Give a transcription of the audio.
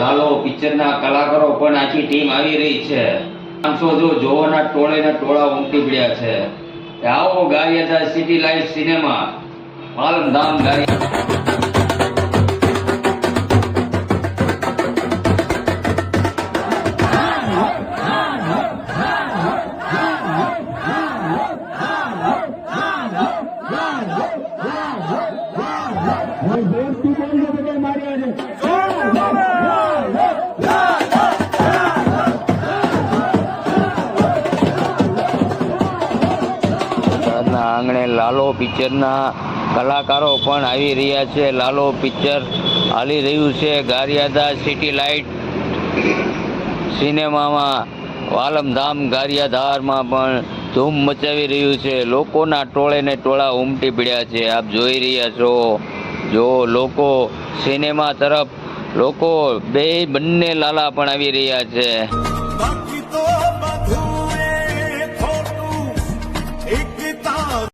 લાલો પિક્ચરના કલાકારો પણ આખી ટીમ આવી રહી છે માણસો જો જોવાના ટોળે ને ટોળા ઉમટી પડ્યા છે આવો ગારિયાદા સિટી લાઈફ સિનેમા પાલમધામ ગારિયા ઘરના આંગણે લાલો પિક્ચરના કલાકારો પણ આવી રહ્યા છે. લાલો પિક્ચર હાલી રહ્યું છે. ગારિયાદા સિટી લાઇટ સિનેમામાં વાલમધામ ગારિયાધારમાં પણ ધૂમ મચાવી રહ્યું છે. લોકોના ટોળે ને ટોળા ઉમટી પડ્યા છે. આપ જોઈ રહ્યા છો. જો લોકો સિનેમા તરફ, લોકો બે બંને લાલા પણ આવી રહ્યા છે.